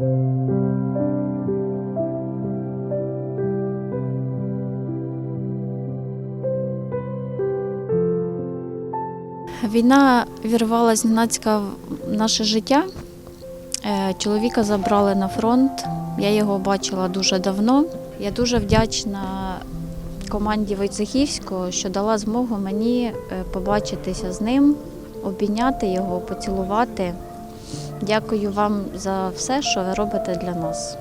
Війна вірвалася зненацька в наше життя. Е, чоловіка забрали на фронт. Я його бачила дуже давно. Я дуже вдячна команді Войцехівського, що дала змогу мені е, побачитися з ним, обійняти його, поцілувати. Дякую вам за все, що ви робите для нас.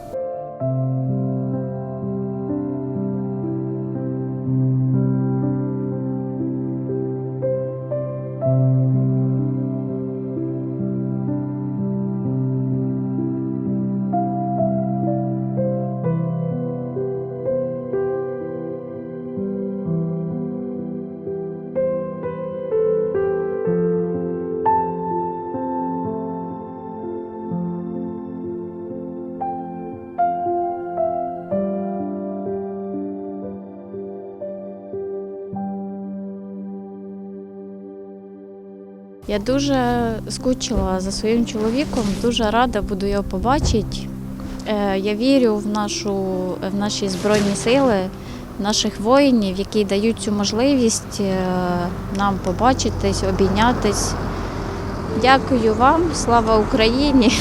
Я дуже скучила за своїм чоловіком, дуже рада буду його побачити. Е, Я вірю в, нашу, в наші збройні сили, наших воїнів, які дають цю можливість е, нам побачитись, обійнятись. Дякую вам, слава Україні!